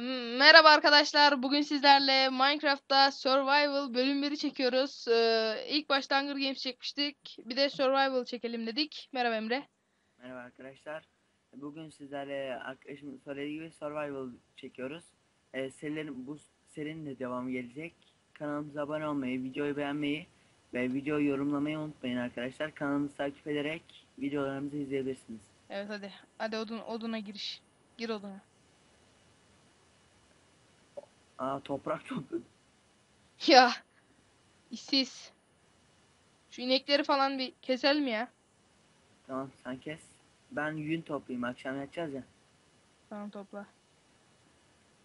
Merhaba arkadaşlar. Bugün sizlerle Minecraft'ta Survival bölüm 1'i çekiyoruz. Ee, ilk başta Hunger Games çekmiştik. Bir de Survival çekelim dedik. Merhaba Emre. Merhaba arkadaşlar. Bugün sizlerle arkadaşımın söylediği gibi survival çekiyoruz. Ee, serilerin, bu serinin de devamı gelecek. Kanalımıza abone olmayı, videoyu beğenmeyi ve videoyu yorumlamayı unutmayın arkadaşlar. Kanalımızı takip ederek videolarımızı izleyebilirsiniz. Evet hadi. Hadi odun, oduna giriş. Gir oduna. Aa toprak topladım. Ya. işsiz. Şu inekleri falan bir keselim ya. Tamam sen kes. Ben yün toplayayım akşam yatacağız ya. Tamam topla.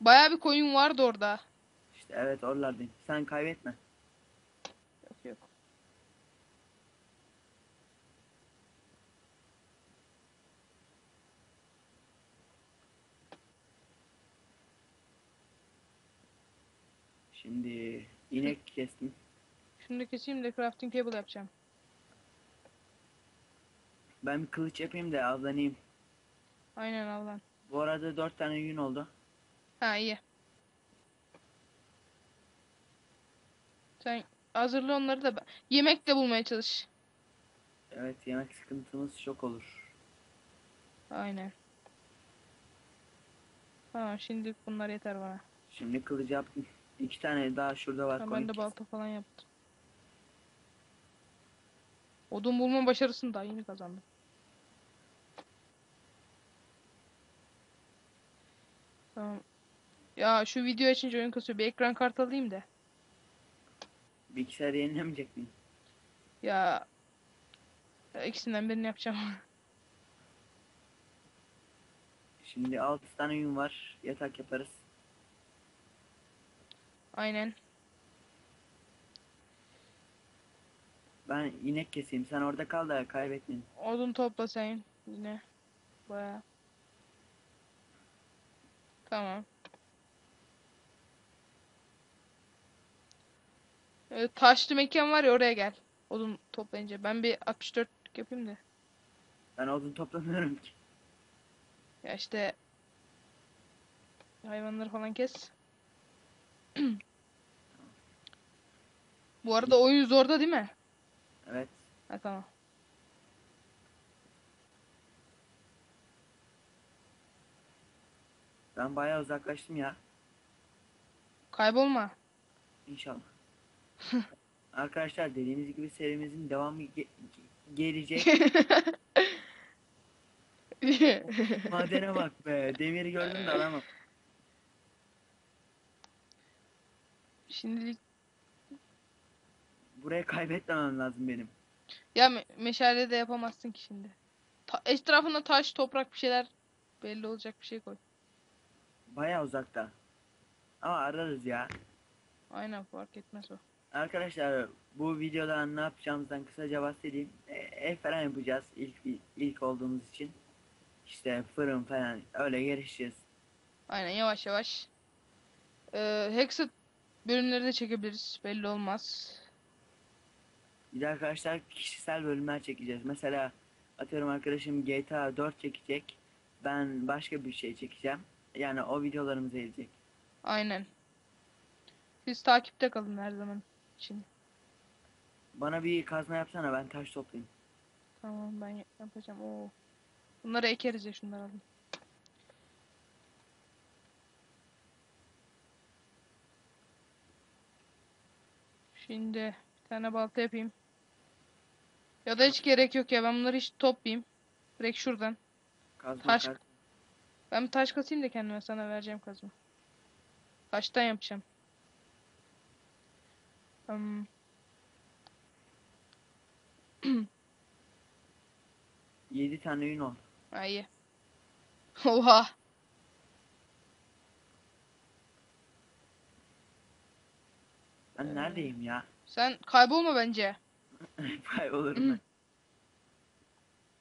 Baya bir koyun vardı orada. İşte evet oralardayım. Sen kaybetme. Yok yok. Şimdi inek kestim. Da keseyim de crafting table yapacağım. Ben bir kılıç yapayım da avlanayım. Aynen al lan. Bu arada dört tane yün oldu. Ha iyi. Sen hazırla onları da yemek de bulmaya çalış. Evet yemek sıkıntımız çok olur. Aynen. Tamam şimdi bunlar yeter bana. Şimdi kılıcı yaptım. İki tane daha şurada var. Ha, ben de balta falan yaptım. Odun bulma başarısını daha yeni kazandım. Tamam. Ya şu video açınca oyun kasıyor. Bir ekran kartı alayım da. Bilgisayarı yenilemeyecek miyim? Ya ya ikisinden birini yapacağım. Şimdi altı tane yün var. Yatak yaparız. Aynen. Ben inek keseyim. Sen orada kal da kaybetmeyin. Odun topla sen yine. Baya. Tamam. Ee, taşlı mekan var ya oraya gel. Odun toplayınca. Ben bir 64 yapayım da. Ben odun toplamıyorum ki. Ya işte hayvanları falan kes. Bu arada oyun zorda değil mi? Evet. Ha tamam. Ben bayağı uzaklaştım ya. Kaybolma. İnşallah. Arkadaşlar dediğimiz gibi serimizin devamı ge- ge- gelecek. Madene bak be. Demiri gördüm de alamam. Şimdilik Buraya kaybetmemem lazım benim. ya me meşale de yapamazsın ki şimdi. Ta etrafında taş, toprak bir şeyler belli olacak bir şey koy. Bayağı uzakta. Ama ararız ya. Aynen fark etmez o. Arkadaşlar bu videoda ne yapacağımızdan kısaca bahsedeyim. E, ev falan yapacağız ilk ilk olduğumuz için. İşte fırın falan öyle gelişeceğiz. Aynen yavaş yavaş. Ee, Hexed bölümleri de çekebiliriz. Belli olmaz. Bir de arkadaşlar kişisel bölümler çekeceğiz. Mesela atıyorum arkadaşım GTA 4 çekecek. Ben başka bir şey çekeceğim. Yani o videolarımız gelecek. Aynen. Siz takipte kalın her zaman için. Bana bir kazma yapsana ben taş toplayayım. Tamam ben yapacağım. Oo. Bunları ekeriz ya şunları alayım. Şimdi bir tane balta yapayım. Ya da hiç gerek yok ya ben bunları hiç toplayayım. Direkt şuradan. Kazma Taş- kaz- Ben bir taş kasayım da kendime sana vereceğim kazma. Taştan yapacağım. Hmm. Yedi tane yün oldu. Ha iyi. Oha. Ben Ee, neredeyim ya? Sen kaybolma bence. Kaybolurum ben.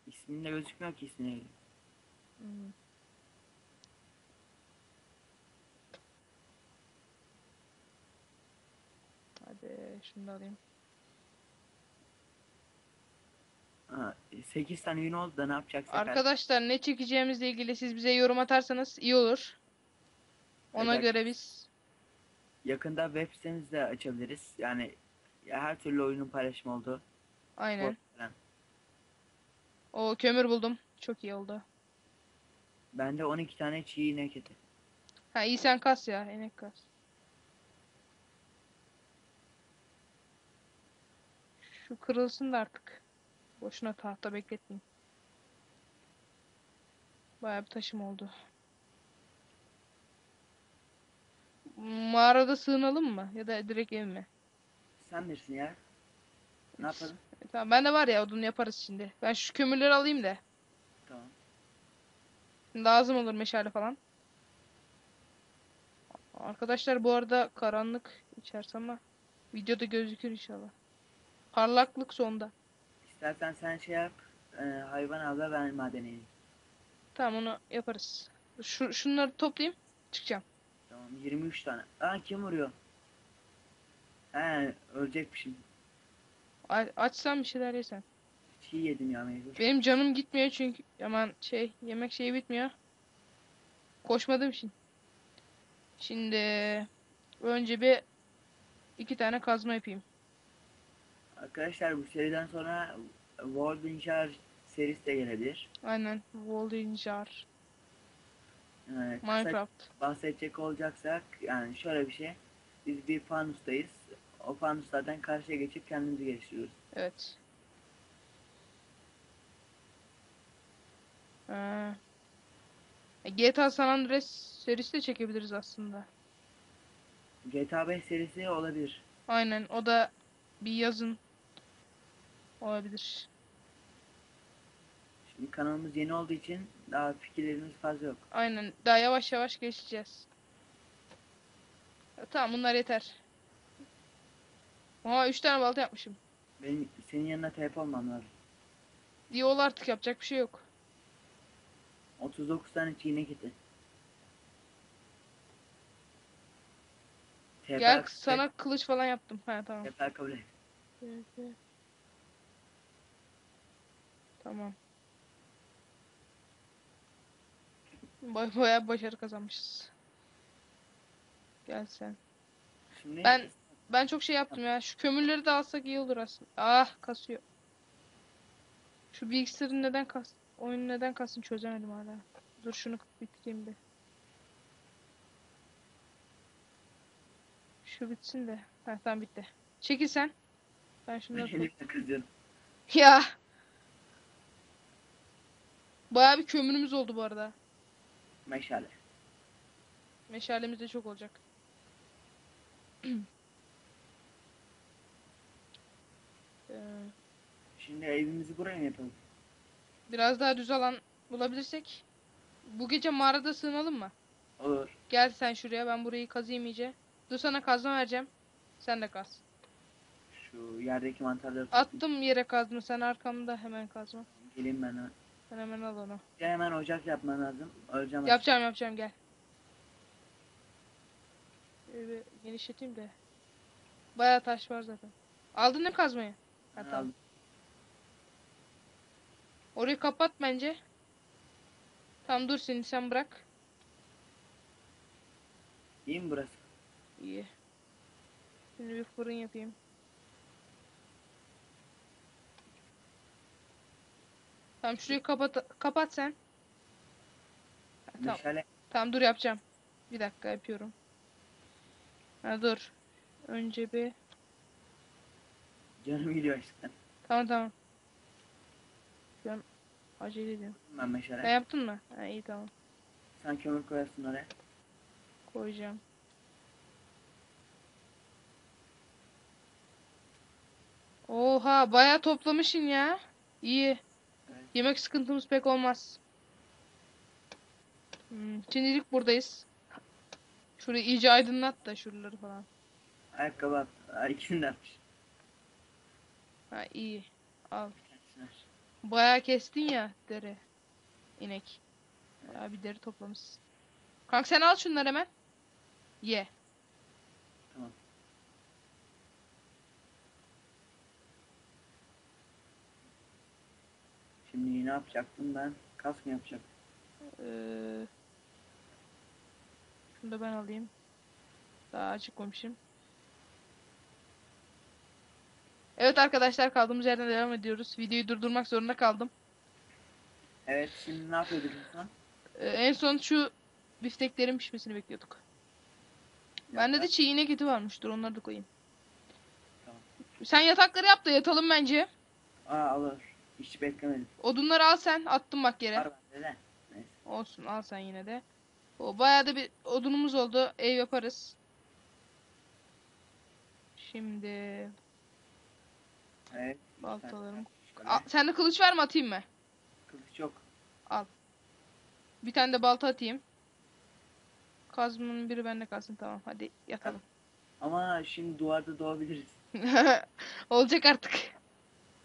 İsminde gözükmüyor ki ismi neydi. Hmm. Hadi da alayım. Ha, 8 tane yün oldu da ne yapacaksak. Arkadaşlar ne çekeceğimizle ilgili siz bize yorum atarsanız iyi olur. Ona Evet. göre biz Yakında web sitemizi de açabiliriz. Yani ya her türlü oyunun paylaşımı oldu. aynen. Falan. O kömür buldum. Çok iyi oldu. Bende 12 tane çiğ inek eti. Ha iyi sen kas ya. Enek kas. Şu kırılsın da artık. Boşuna tahta bekletmeyin. Bayağı bir taşım oldu. Mağarada sığınalım mı? Ya da direkt ev mi? Sen bilirsin ya. Ne yapalım? E, Tamam bende var ya odun yaparız şimdi. Ben şu kömürleri alayım da. Tamam. Lazım olur meşale falan. Arkadaşlar bu arada karanlık içerisi ama videoda gözükür inşallah. Parlaklık sonda. İstersen sen şey yap. e, hayvan avla ben maden ineyim. Tamam onu yaparız. Şu, şunları toplayayım. Çıkacağım. Tamam 23 tane. Aa kim vuruyor? He ölecekmişim. A- açsan bir şeyler yesen. Çiğ yedim ya mecbur. Benim canım gitmiyor çünkü aman şey yemek şeyi bitmiyor. Koşmadığım için. Şimdi önce bir iki tane kazma yapayım. Arkadaşlar bu seriden sonra World Injar serisi de gelebilir. Aynen. Jar. Ee, kısa Minecraft. bahsedecek olacaksak yani şöyle bir şey. Biz bir fanustayız. O fanuslardan karşıya geçip kendimizi geliştiriyoruz. Evet. Ee, e, GTA San Andreas serisi de çekebiliriz aslında. GTA 5 serisi olabilir. Aynen o da bir yazın olabilir. Şimdi kanalımız yeni olduğu için daha fikirlerimiz fazla yok. Aynen daha yavaş yavaş geçeceğiz. Ya, tamam bunlar yeter. Aa 3 tane balta yapmışım. Benim senin yanına TP olmam lazım. Diye ol artık yapacak bir şey yok. 39 tane çiğne eti. TP Gel sana kılıç falan yaptım. Ha tamam. TP kabul et. Tamam. Bay bayağı başarı kazanmışız. Gel sen. Şimdi Ben- Ben çok şey yaptım ya. Şu kömürleri de alsak iyi olur aslında. Ah kasıyor. Şu bilgisayarın neden kas oyunu neden kasın çözemedim hala. Dur şunu bitireyim bir. Şu bitsin de. Ha tamam bitti. Çekil sen. Ben şunları. Ya. Bayağı bir kömürümüz oldu bu arada. Meşale. Meşalemiz de çok olacak. Ee, Şimdi evimizi buraya mı yapalım? biraz daha düz alan bulabilirsek. Bu gece mağarada sığınalım mı? Olur. Gel sen şuraya ben burayı kazıyım iyice. Dur sana kazma vereceğim. Sen de kaz. Şu yerdeki mantarları. Attım yere kazma sen arkamda hemen kazma. Geleyim ben. ha. Sen hemen al onu. Bir hemen ocak yapman lazım. Öleceğim. Yapacağım yapacağım gel. Şöyle bir genişleteyim de. Bayağı taş var zaten. Aldın mı kazmayı? Ha, tamam. Orayı kapat bence. Tamam dur seni sen bırak. İyi mi burası? İyi. Şimdi bir fırın yapayım. Tamam şurayı kapat kapat sen. Ha, tamam. Meşale. Tamam dur yapacağım. Bir dakika yapıyorum. Ha dur. Önce bir Canım gidiyor açlıktan. Tamam tamam. Şu an acele ediyorum. Ben meşale. Sen yaptın mı? Ha iyi tamam. Sen kömür koyarsın oraya. Koyacağım. Oha bayağı toplamışsın ya. İyi. Evet. Yemek sıkıntımız pek olmaz. Hmm, şimdilik buradayız. Şurayı iyice aydınlat da şuraları falan. Ayakkabı at. İkisini de atmış. Ha iyi. Al. Bayağı kestin ya deri. İnek. Bayağı bir deri toplamışsın. Kanka sen al şunları hemen. Ye. Tamam. Şimdi ne yapacaktım ben? Kas mı yapacaktım? Ee, Şunu da ben alayım. Daha acıkmamışım. Evet arkadaşlar kaldığımız yerden devam ediyoruz. Videoyu durdurmak zorunda kaldım. Evet şimdi ne yapıyorduk insan? Ee, en son şu bifteklerin pişmesini bekliyorduk. Bende de çiğ inek eti varmış. Dur onları da koyayım. Tamam. Sen yatakları yap da yatalım bence. Aa alır. Hiç beklemedim. Odunları al sen. Attım bak yere. Var bende de. Neyse. Olsun al sen yine de. O bayağı da bir odunumuz oldu. Ev yaparız. Şimdi Evet. baltalarım. Al, sende kılıç var mı atayım mı? Kılıç yok. Bir tane de balta atayım. Kazmanın biri bende kalsın tamam. Hadi yatalım. Ama şimdi duvarda doğabiliriz. Olacak artık.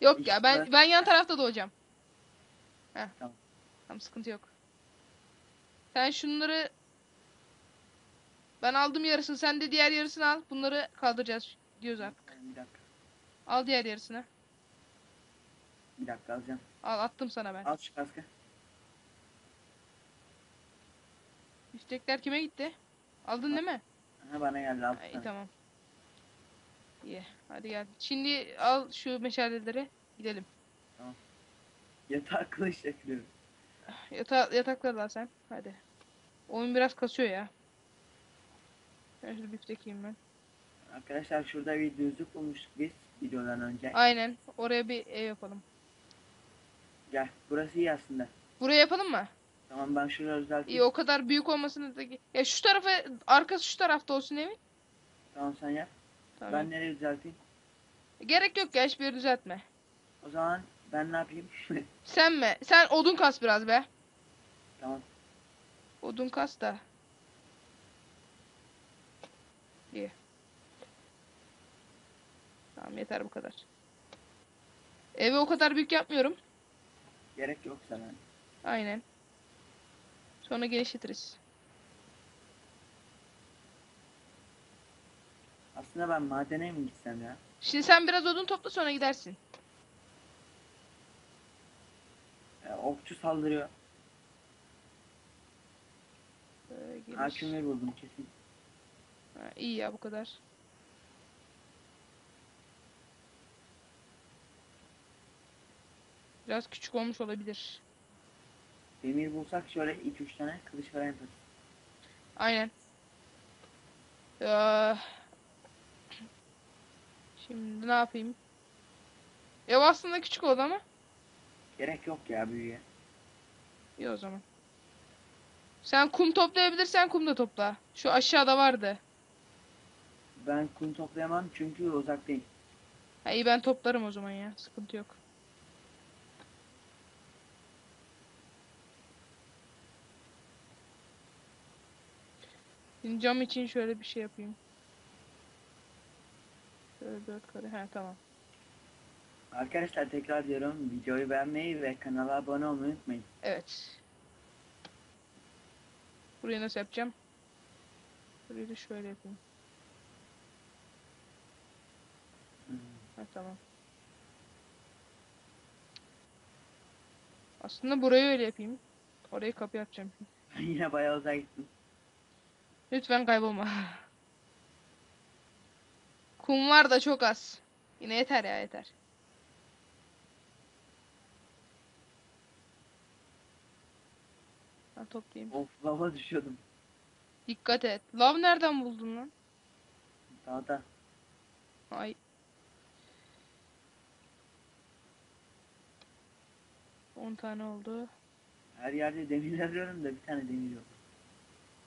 Yok ya ben İşte- ben yan tarafta doğacağım. Heh. Tamam. Tamam sıkıntı yok. Sen şunları ben aldım yarısını sen de diğer yarısını al. Bunları kaldıracağız diyoruz artık. Bir dakika. Al diğer yarısını. Bir dakika alacağım. Al attım sana ben. Al şu kaskı. Biftekler kime gitti? Aldın değil mi? Ha bana geldi al. İyi tamam. İyi. Hadi gel. Şimdi al şu meşaleleri. Gidelim. Yatağa kılıç yapıyorum. Yata yatakları da al sen. Hadi. Oyun biraz kasıyor ya. Ben şöyle biftek yiyeyim ben. Arkadaşlar şurada bir düzlük bulmuştuk biz videodan önce. Aynen. Oraya bir ev yapalım. Gel. Burası iyi aslında. Buraya yapalım mı? Tamam ben şuraya düzelteyim. İyi o kadar büyük olmasını da... Ya şu tarafa, arkası şu tarafta olsun evin. Tamam sen yap. Tamam. Ben nereye düzelteyim? Gerek yok ya hiçbir yeri düzeltme. O zaman ben ne yapayım? Sen mi? Sen odun kas biraz be. tamam. Odun kas da. İyi. Tamam yeter bu kadar. Evi o kadar büyük yapmıyorum. Gerek yok sana. Aynen. Sonra genişletiriz. Aslında ben madene mi gitsem ya? Şimdi sen biraz odun topla sonra gidersin. E, okçu saldırıyor. Böyle gelir. Hakimleri buldum kesin. Ha, iyi ya bu kadar. Biraz küçük olmuş olabilir. Demir bulsak şöyle 2-3 tane kılıç falan yaparız. Aynen. Ya. Şimdi ne yapayım? Ev aslında küçük oldu ama. Gerek yok ya büyüye. İyi o zaman. Sen kum toplayabilirsen kum da topla. Şu aşağıda vardı. Ben kum toplayamam çünkü uzaktayım. Ha, iyi ben toplarım o zaman ya. Sıkıntı yok. Şimdi cam için şöyle bir şey yapayım. Şöyle dört kare. Ha tamam. Arkadaşlar tekrar diyorum videoyu beğenmeyi ve kanala abone olmayı unutmayın. Evet. Burayı nasıl yapacağım? Burayı da şöyle yapayım. Hmm. Ha tamam. Aslında burayı öyle yapayım. Orayı kapı yapacağım. Yine bayağı uzağa gittim. Lütfen kaybolma. Kum var da çok az. Yine yeter ya yeter. Ben toplayayım. Of lava düşüyordum. Dikkat et. Lav nereden buldun lan? Dağda. Ay. On tane oldu. Her yerde demir arıyorum da bir tane demir yok.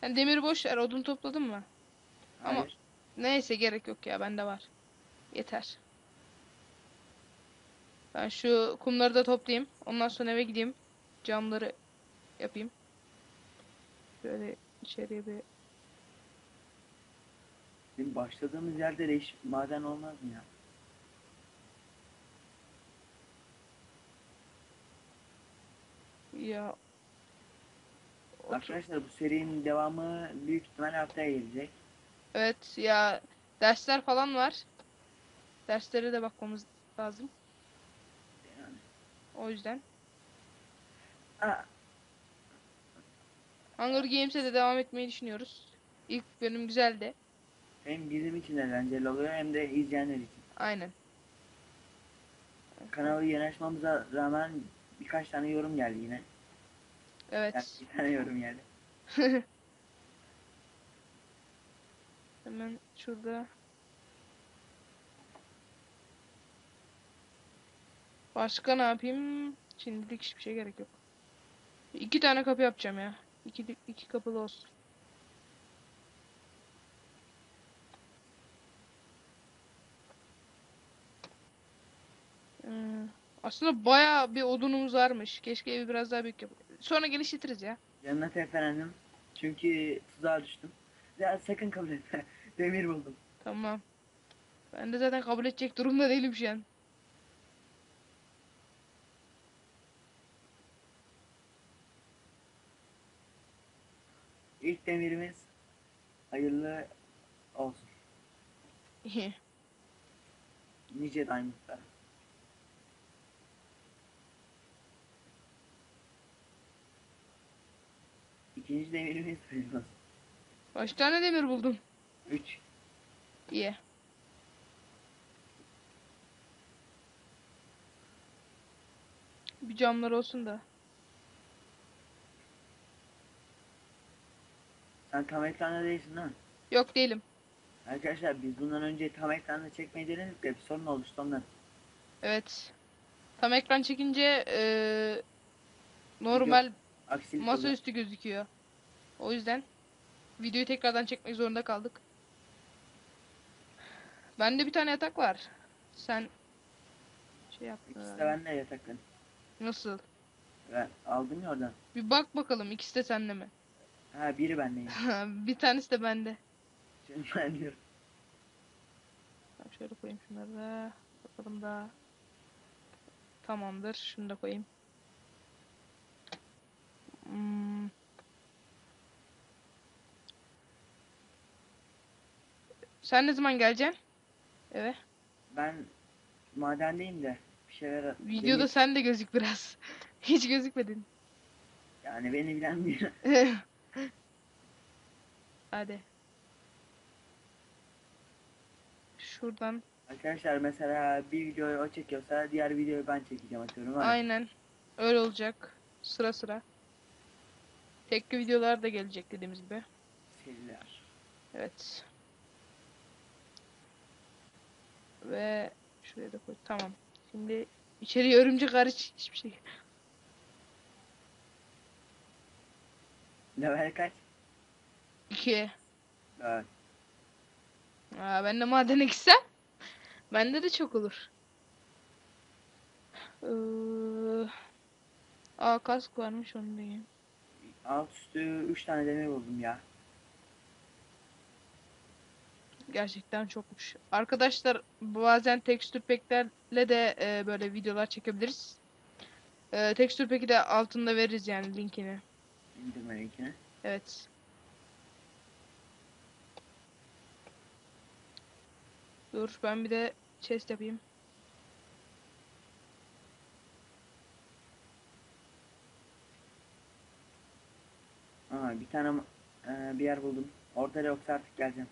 Sen demiri boş ver. Odun topladın mı? Ama- Hayır. Neyse gerek yok ya. Bende var. Yeter. Ben şu kumları da toplayayım. Ondan sonra eve gideyim. Camları yapayım. Şöyle içeriye bir... Bizim başladığımız yerde değişik maden olmaz mı ya? Ya... Arkadaşlar bu serinin devamı büyük ihtimal haftaya gelecek. Evet ya dersler falan var. Derslere de bakmamız lazım. O yüzden. Aa, Hunger Games'e de devam etmeyi düşünüyoruz. İlk bölüm güzeldi. Hem bizim için eğlenceli oluyor hem de izleyenler için. Aynen. Kanalı yeni açmamıza rağmen birkaç tane yorum geldi yine. Yani Evet. bir tane yorum geldi. Hemen şurada. Başka ne yapayım? Şimdilik hiçbir şey gerek yok. İki tane kapı yapacağım ya. İki, iki kapılı olsun. Ee, aslında bayağı bir odunumuz varmış. Keşke evi biraz daha büyük yap. Sonra geliştiririz ya. Cennet efendim. Çünkü tuzağa düştüm. Ya sakın kabul etme. Demir buldum. Tamam. Ben de zaten kabul edecek durumda değilim şu an. İlk demirimiz hayırlı olsun. Nice diamondlar. İkinci demirimiz olsun. Kaç tane demir buldun? Üç. İyi. Bir camlar olsun da. Sen tam ekranda değilsin değil mi? Yok değilim. Arkadaşlar biz bundan önce tam ekranda çekmeyi denedik de bir sorun oluştu ondan. Evet. Tam ekran çekince eee, normal Aksilik oluyor. masaüstü gözüküyor. O yüzden videoyu tekrardan çekmek zorunda kaldık. Bende bir tane yatak var. Sen şey yap. İkisi de bende yatakların. Nasıl? Ben aldım ya oradan. Bir bak bakalım ikisi de sende mi? Ha biri bendeyim. bir tanesi de bende. Şimdi ben diyorum. Tamam, şöyle koyayım şunları da. Bakalım da. Tamamdır. Şunu da koyayım. Hmm. Sen ne zaman geleceksin? Evet. Ben madendeyim de bir şeyler Videoda beni- sen de gözük biraz. Hiç gözükmedin. yani beni bilen bir Hadi. Şuradan. Arkadaşlar mesela bir videoyu o çekiyorsa diğer videoyu ben çekeceğim atıyorum. Var. Aynen. Öyle olacak. Sıra sıra. Tekli videolar da gelecek dediğimiz gibi. Seriler. Evet. Ve şuraya da koy. Tamam. Şimdi içeriye örümcek hariç hiçbir şey. Level kaç? 2. Evet. Aa, ben de madene gitsem. Bende de çok olur. Ee, aa kask varmış onu diyeyim. Alt üstü 3 tane demir buldum ya. Gerçekten çokmuş. Arkadaşlar bazen tekstür pack'lerle de e, böyle videolar çekebiliriz. E, tekstür pack'i de altında veririz yani linkini. İndirme linkini. Evet. Dur ben bir de chest yapayım. Aa bir tane e, bir yer buldum. Orada yoksa artık geleceğim.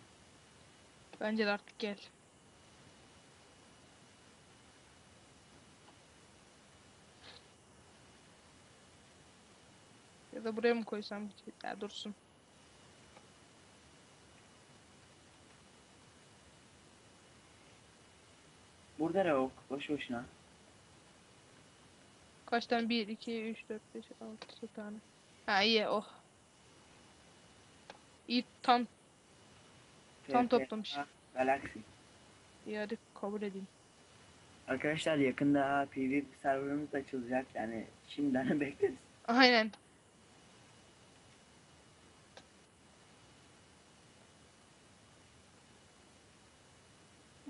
Bence de artık gel. Ya da buraya mı koysam? Ya dursun. Burada da yok. Boş boşuna. Kaç tane? 1, 2, 3, 4, 5, 6 tane. Ha iyi oh. İyi tam Tam toplamış. Galaxy. iyi hadi kabul edeyim. Arkadaşlar yakında PvP serverımız açılacak. Yani şimdiden bekleriz. Aynen.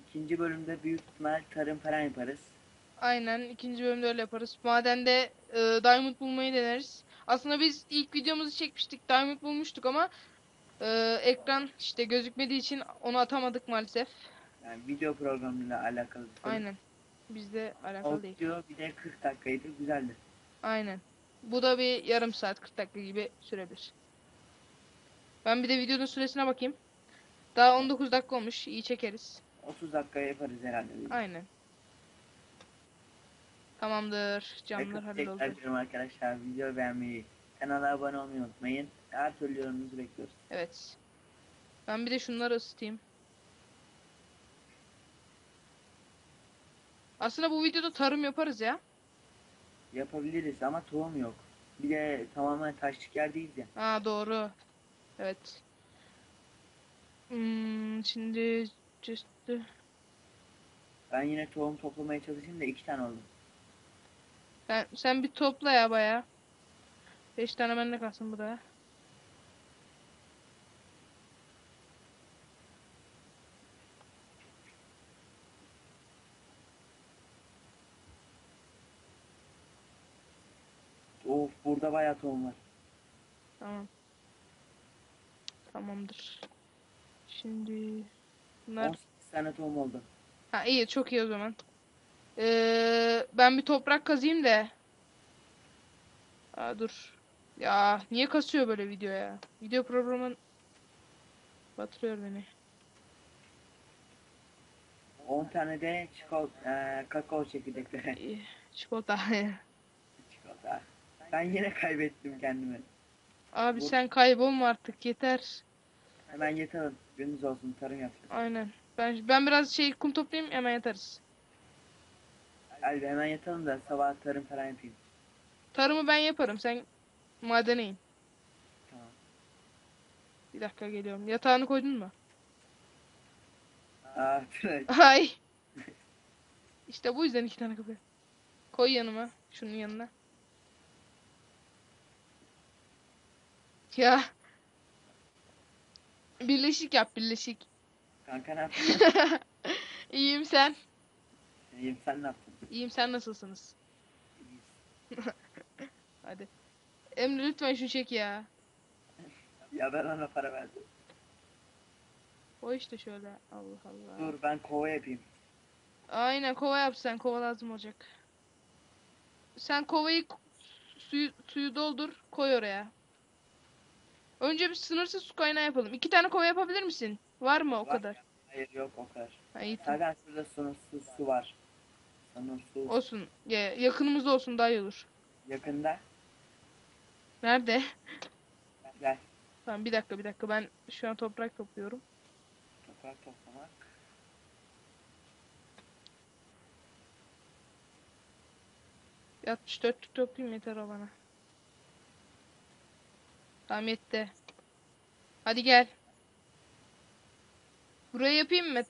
İkinci bölümde büyük ihtimal tarım falan yaparız. Aynen ikinci bölümde öyle yaparız. Madende e, diamond bulmayı deneriz. Aslında biz ilk videomuzu çekmiştik. Diamond bulmuştuk ama e, ekran işte gözükmediği için onu atamadık maalesef. Yani video programıyla alakalı. bir sorun. Aynen. Bizde alakalı O değil. video bir de 40 dakikaydı. Güzeldi. Aynen. Bu da bir yarım saat 40 dakika gibi sürebilir. Ben bir de videonun süresine bakayım. Daha 19 dakika olmuş. İyi çekeriz. 30 dakikaya yaparız herhalde. Aynen. Tamamdır. Camlar Tekrar halloldu. tekrar diyorum arkadaşlar video beğenmeyi, kanala abone olmayı unutmayın. Her türlü yorumunuzu bekliyoruz. Evet. Ben bir de şunları ısıtayım. Aslında bu videoda tarım yaparız ya. Yapabiliriz ama tohum yok. Bir de tamamen taşlık yer değiliz ya. Ha doğru. Evet. Hmm, şimdi just Ben yine tohum toplamaya çalışayım da iki tane oldu. sen, sen bir topla ya baya. 5 tane bende kalsın buraya. Of burada bayağı tohum var. Tamam. Tamamdır. Şimdi bunlar 18 tane tohum oldu. Ha iyi çok iyi o zaman. Ee, ben bir toprak kazayım da. Aa, dur. Ya niye kasıyor böyle video ya? Video programın batırıyor beni. 10 tane de çikolata, kakao çekirdekleri. Çikolata. çikolata. Ben yine kaybettim kendimi. Abi Bu- sen kaybolma artık yeter. Hemen yatalım. Gününüz olsun tarım yapacağız. Aynen. Ben ben biraz şey kum toplayayım hemen yatarız. Hadi hemen yatalım da sabah tarım falan yapayım. Tarımı ben yaparım. Sen madene in. Tamam. Bir dakika geliyorum. Yatağını koydun mu? Aa. Ay. İşte bu yüzden iki tane kapı. Koy yanıma. Şunun yanına. Ya. Birleşik yap birleşik. Kanka ne yaptın? İyiyim sen. İyiyim sen ne yaptın? İyiyim sen nasılsınız? Hadi. Emre lütfen şunu çek ya. Ya ben ona para verdim. O işte şöyle. Allah Allah. Dur ben kova yapayım. Aynen kova yap sen. Kova lazım olacak. Sen kovayı suyu, suyu doldur. Koy oraya. Önce bir sınırsız su kaynağı yapalım. İki tane kova yapabilir misin? Var mı o Var. kadar? Hayır yok o kadar. Ha, iyi tamam. Zaten şurada sınırsız su var. Sınırsız. Olsun. Ya, yakınımızda olsun daha iyi olur. Yakında. Nerede? Gel. Tamam bir dakika bir dakika. Ben şu an toprak topluyorum. Toprak toplamak. Bir 64'lük toplayayım yeter o bana. Tamam yetti. Hadi gel. Burayı yapayım mı?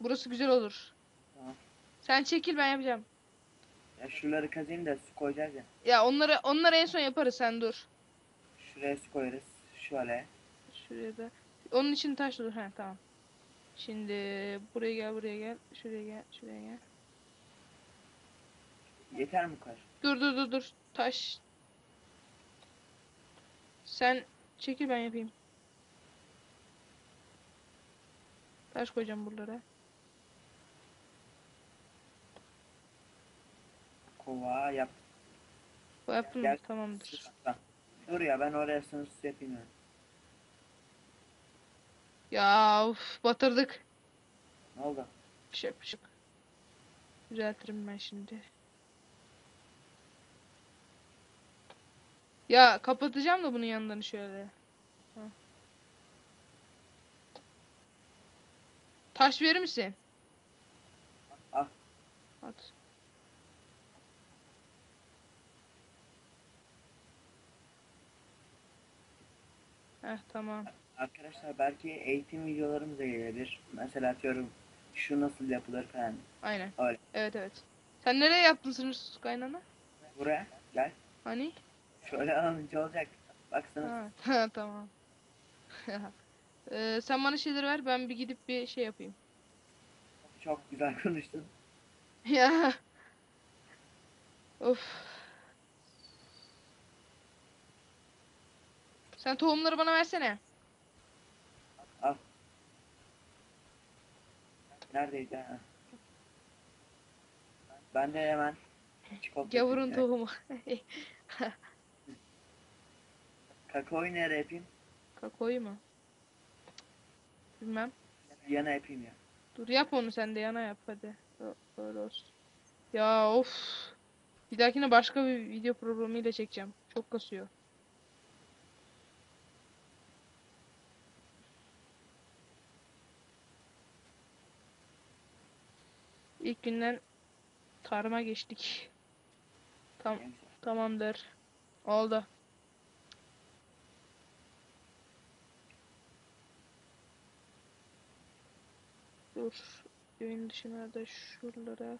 Burası güzel olur. Tamam. Sen çekil ben yapacağım. Ya şuraları kazayım da su koyacağız ya. Ya onları onları en son yaparız sen dur. Şuraya su koyarız. Şöyle. Şuraya da. Onun için taş dur. He tamam. Şimdi buraya gel buraya gel. Şuraya gel şuraya gel. Yeter mi kadar? Dur dur dur dur. Taş. Sen çekil ben yapayım. Taş koyacağım buralara. Kova yap. Bu yaptın mı? Gel. Tamamdır. Tamam. Dur ya ben oraya sınırsız yapayım ya. Ya uf, batırdık. Ne oldu? Bir şey yok. Düzeltirim ben şimdi. Ya kapatacağım da bunun yanlarını şöyle. Ha. Taş verir misin? Al. At. Heh tamam. Arkadaşlar belki eğitim videolarımız da gelebilir. Mesela atıyorum şu nasıl yapılır falan. Aynen. Öyle. Evet evet. Sen nereye yaptın sınırsız kaynağını? Buraya gel. Hani? Şöyle alınca olacak. Baksana. Ha, ha, tamam. Ee, sen bana şeyleri ver ben bir gidip bir şey yapayım. Çok güzel konuştun. Ya. Of. Sen tohumları bana versene. Al. Neredeydi ha? Ben de hemen çikolata Gavurun yapayım. tohumu. Kakaoyu nereye yapayım? Kakaoyu mu? Bilmem. Yana yapayım ya. Dur yap onu sen de yana yap hadi. Ö- Öyle olsun. Ya of. Bir dahakine başka bir video programıyla çekeceğim. Çok kasıyor. İlk günden tarıma geçtik. Tam tamamdır. Oldu. Dur. Evin dışına da şuralara.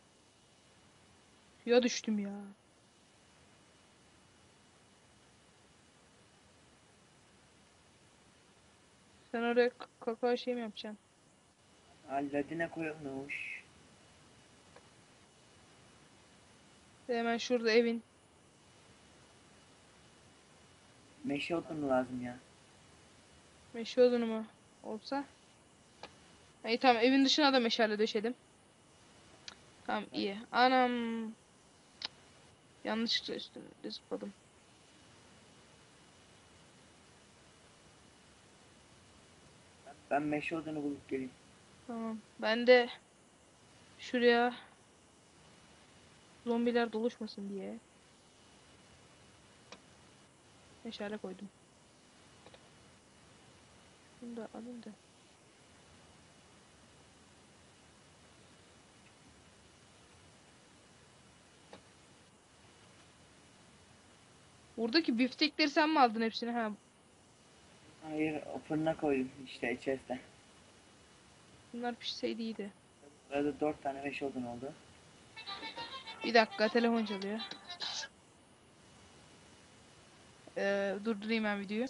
Ya düştüm ya. Sen oraya k- kakao şey mi yapacaksın? Alladine koyulmuş. Ve Hemen şurada evin. Meşe odunu lazım ya. Meşe odunu mu olsa? İyi tamam evin dışına da meşale döşedim. Tamam iyi. Anam. Yanlışlıkla üstüne zıpladım. Ben meşe odunu bulup geleyim. Tamam. Ben de şuraya zombiler doluşmasın diye meşale koydum. Bunu da alayım da. Buradaki biftekleri sen mi aldın hepsini? Ha, Hayır o fırına koydum işte içerisine. bunlar pişseydi iyiydi. Burada dört tane meşe odun oldu. Bir dakika telefon çalıyor. Ee, durdurayım ben videoyu.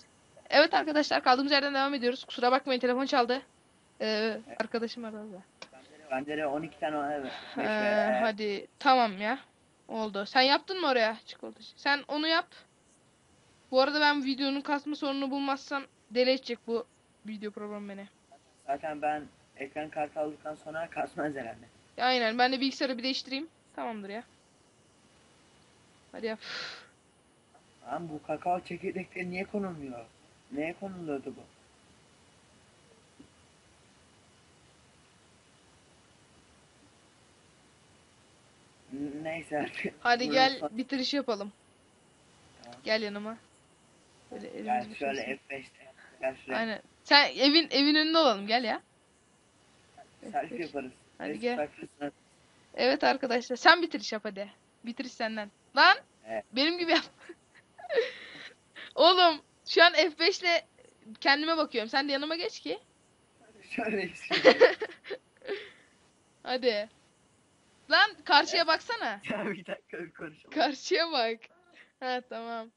Evet arkadaşlar kaldığımız yerden devam ediyoruz. Kusura bakmayın telefon çaldı. Ee, arkadaşım aradı. Bende de 12 tane evet. Ee, hadi tamam ya. Oldu. Sen yaptın mı oraya çikolata? Sen onu yap. Bu arada ben videonun kasma sorununu bulmazsam deli edecek bu video programı beni. Zaten ben ekran kartı aldıktan sonra kasmaz herhalde. Aynen ben de bilgisayarı bir değiştireyim. Tamamdır ya. Hadi yap. Lan bu kakao çekirdekleri niye konulmuyor? Neye konuluyordu bu? N- Neyse artık. Hadi gel son- bitiriş yapalım. Tamam. Gel yanıma. Böyle elimiz Gel şöyle şeysin. F5'te. Gel şuraya. Aynen. Sen evin evin önünde olalım gel ya. Selfie yaparız. Hadi Resim gel. sayfasına- Evet arkadaşlar sen bitiriş yap hadi. Bitiriş senden. Lan Evet. benim gibi yap. Oğlum şu an F5 ile kendime bakıyorum. Sen de yanıma geç ki. Şöyle. Hadi. Lan karşıya baksana. ya bir dakika bir konuşalım. Karşıya bak. Ha tamam.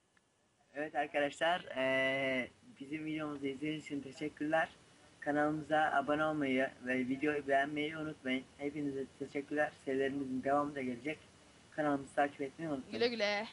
Evet arkadaşlar, eee, bizim videomuzu izlediğiniz için teşekkürler. Kanalımıza abone olmayı ve videoyu beğenmeyi unutmayın. Hepinize teşekkürler. Serilerimizin devamı da gelecek. Kanalımızı takip etmeyi unutmayın. Güle güle.